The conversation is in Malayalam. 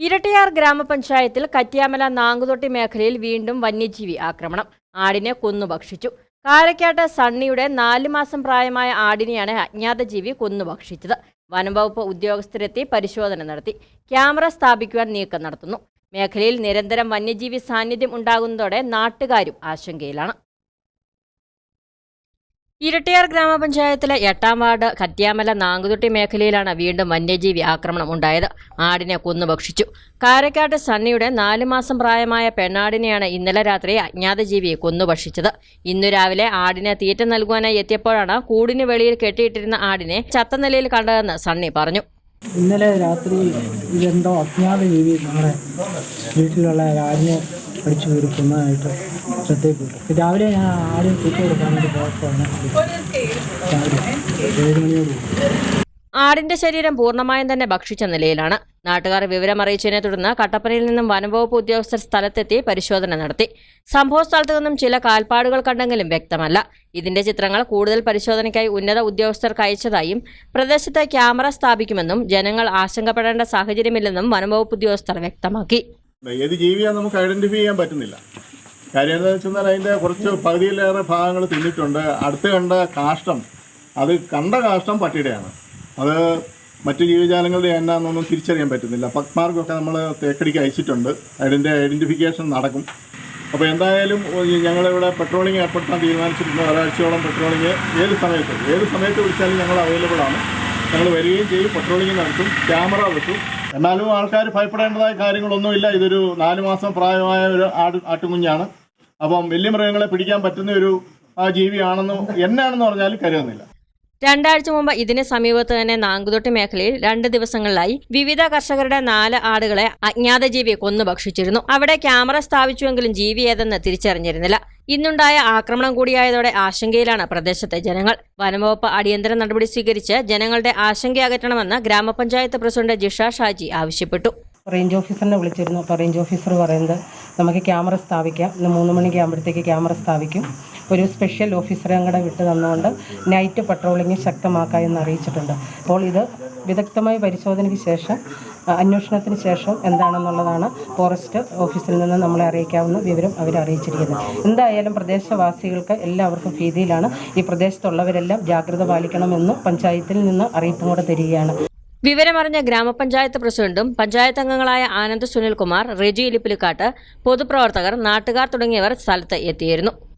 ഇരട്ടിയാർ ഗ്രാമപഞ്ചായത്തിൽ കറ്റ്യാമല നാങ്കുതൊട്ടി മേഖലയിൽ വീണ്ടും വന്യജീവി ആക്രമണം. ആടിനെ കൊന്നു ഭക്ഷിച്ചു. കാരക്കാട്ട് സണ്ണിയുടെ നാല് മാസം പ്രായമായ ആടിനെയാണ് അജ്ഞാതജീവി കൊന്നു ഭക്ഷിച്ചത്. വനംവകുപ്പ് ഉദ്യോഗസ്ഥരെത്തി പരിശോധന നടത്തി. ക്യാമറ സ്ഥാപിക്കുവാൻ നീക്കം നടത്തുന്നു. മേഖലയിൽ നിരന്തരം വന്യജീവി സാന്നിധ്യം ഉണ്ടാകുന്നതോടെ നാട്ടുകാരും ആശങ്കയിലാണ്. ഇരട്ടിയാർ ഗ്രാമപഞ്ചായത്തിലെ എട്ടാം വാർഡ് കറ്റ്യാമല നാങ്കുതൊട്ടി മേഖലയിലാണ് വീണ്ടും വന്യജീവി ആക്രമണം ഉണ്ടായത്. ആടിനെ കൊന്നു ഭക്ഷിച്ചു. കാരക്കാട്ട് സണ്ണിയുടെ നാലു മാസം പ്രായമായ പെണ്ണാടിനെയാണ് ഇന്നലെ രാത്രി അജ്ഞാത ജീവിയെ കൊന്നു ഭക്ഷിച്ചത്. ഇന്നു രാവിലെ ആടിനെ തീറ്റ നൽകുവാനായി എത്തിയപ്പോഴാണ് കൂടിന് വെളിയിൽ കെട്ടിയിട്ടിരുന്ന ആടിനെ ചത്ത നിലയിൽ കണ്ടതെന്ന് സണ്ണി പറഞ്ഞു. ഇന്നലെ രാത്രി ഇതെന്തോ അജ്ഞാത ജീവി നമ്മുടെ വീട്ടിലുള്ള ആടിനെ അടിച്ചു കൊടുക്കുന്നതായിട്ട് കൊന്നതായിട്ട് ശ്രദ്ധയിൽപ്പെട്ടു രാവിലെ ഞാൻ ആദ്യം തൂക്കി കൊടുക്കാൻ വേണ്ടി പോയപ്പോഴാണ് ഏഴ് മണിയോട് ആടിന്റെ ശരീരം പൂർണമായും തന്നെ ഭക്ഷിച്ച നിലയിലാണ്. നാട്ടുകാർ വിവരമറിയിച്ചതിനെ തുടർന്ന് കട്ടപ്പനയിൽ നിന്നും വനംവകുപ്പ് ഉദ്യോഗസ്ഥർ സ്ഥലത്തെത്തി പരിശോധന നടത്തി. സംഭവ സ്ഥലത്തു നിന്നും ചില കാൽപ്പാടുകൾ കണ്ടെങ്കിലും വ്യക്തമല്ല. ഇതിന്റെ ചിത്രങ്ങൾ കൂടുതൽ പരിശോധനയ്ക്കായി ഉന്നത ഉദ്യോഗസ്ഥർക്ക് അയച്ചതായും പ്രദേശത്ത് ക്യാമറ സ്ഥാപിക്കുമെന്നും ജനങ്ങൾ ആശങ്കപ്പെടേണ്ട സാഹചര്യമില്ലെന്നും വനംവകുപ്പ് ഉദ്യോഗസ്ഥർ വ്യക്തമാക്കി. ഏത് ജീവിയാ നമുക്ക് ഐഡന്റിഫൈ ചെയ്യാൻ പറ്റുന്നില്ല. കാര്യം എന്താണെന്ന് വെച്ചാൽ അതിന്റെ കുറച്ച് പകുതിയിലേറെ ഭാഗങ്ങൾ തിന്നിട്ടുണ്ട്. അടുത്ത് കണ്ട കാഷ്ടം അത് കണ്ട കാഷ്ടം പട്ടിയുടെയാണ്. അത് മറ്റു ജീവജാലങ്ങളുടെ എന്നാന്നൊന്നും തിരിച്ചറിയാൻ പറ്റുന്നില്ല. പക്മാർക്കൊക്കെ നമ്മൾ തേക്കടിക്ക് അയച്ചിട്ടുണ്ട്. അതിന്റെ ഐഡന്റിഫിക്കേഷൻ നടക്കും. അപ്പോൾ എന്തായാലും ഞങ്ങളിവിടെ പെട്രോളിംഗ് ഏർപ്പെടുത്താൻ തീരുമാനിച്ചിട്ടുണ്ട്. ഒരാഴ്ചയോളം പെട്രോളിംഗ് ഏത് സമയത്ത്? ഏത് സമയത്ത് വിളിച്ചാലും ഞങ്ങൾ അവൈലബിൾ ആണ്. ഞങ്ങൾ വരികയും ചെയ്യും പട്രോളിംഗ് നടത്തും ക്യാമറ വെക്കും. എന്നാലും ആൾക്കാർ ഭയപ്പെടേണ്ടതായ കാര്യങ്ങളൊന്നുമില്ല. ഇതൊരു നാല് മാസം പ്രായമായ ഒരു ആട് ആട്ടുകുഞ്ഞാണ്. അപ്പം വലിയ മൃഗങ്ങളെ പിടിക്കാൻ പറ്റുന്ന ഒരു ജീവിയാണെന്നും എന്നാണെന്ന് പറഞ്ഞാലും കരുതുന്നില്ല. രണ്ടാഴ്ച മുമ്പ് ഇതിന് സമീപത്ത് തന്നെ നാങ്കുതൊട്ടി മേഖലയിൽ രണ്ട് ദിവസങ്ങളിലായി വിവിധ കർഷകരുടെ നാല് ആടുകളെ അജ്ഞാത ജീവി കൊന്നു ഭക്ഷിച്ചിരുന്നു. അവിടെ ക്യാമറ സ്ഥാപിച്ചുവെങ്കിലും ജീവി ഏതെന്ന് തിരിച്ചറിഞ്ഞിരുന്നില്ല. ഇന്നുണ്ടായ ആക്രമണം കൂടിയായതോടെ ആശങ്കയിലാണ് പ്രദേശത്തെ ജനങ്ങൾ. വനംവകുപ്പ് അടിയന്തര നടപടി സ്വീകരിച്ച് ജനങ്ങളുടെ ആശങ്ക അകറ്റണമെന്ന് ഗ്രാമപഞ്ചായത്ത് പ്രസിഡന്റ് ജിഷ ഷാജി ആവശ്യപ്പെട്ടു. റേഞ്ച് ഓഫീസറിനെ വിളിച്ചിരുന്നു. അപ്പോൾ റേഞ്ച് ഓഫീസർ പറയുന്നത് നമുക്ക് ക്യാമറ സ്ഥാപിക്കാം. ഇന്ന് മൂന്ന് മണിക്ക് ആകുമ്പോഴത്തേക്ക് ക്യാമറ സ്ഥാപിക്കും. ഒരു സ്പെഷ്യൽ ഓഫീസറെ അങ്ങടെ വിട്ടു തന്നുകൊണ്ട് നൈറ്റ് പട്രോളിംഗ് ശക്തമാക്കാം എന്ന് അറിയിച്ചിട്ടുണ്ട്. അപ്പോൾ ഇത് വിദഗ്ധമായ പരിശോധനയ്ക്ക് ശേഷം അന്വേഷണത്തിന് ശേഷം എന്താണെന്നുള്ളതാണ് ഫോറസ്റ്റ് ഓഫീസിൽ നിന്ന് നമ്മളെ അറിയിക്കാവുന്ന വിവരം അവർ അറിയിച്ചിരിക്കുന്നത്. എന്തായാലും പ്രദേശവാസികൾക്ക് എല്ലാവർക്കും ഭീതിയിലാണ്. ഈ പ്രദേശത്തുള്ളവരെല്ലാം ജാഗ്രത പാലിക്കണമെന്നും പഞ്ചായത്തിൽ നിന്ന് അറിയിപ്പും കൂടെ തരികയാണ്. വിവരമറിഞ്ഞ ഗ്രാമപഞ്ചായത്ത് പ്രസിഡന്റും പഞ്ചായത്ത് അംഗങ്ങളായ ആനന്ദ് സുനിൽകുമാർ റെജി ഇലിപ്പിലിക്കാട്ട് പൊതുപ്രവർത്തകർ നാട്ടുകാർ തുടങ്ങിയവർ സ്ഥലത്ത് എത്തിയിരുന്നു.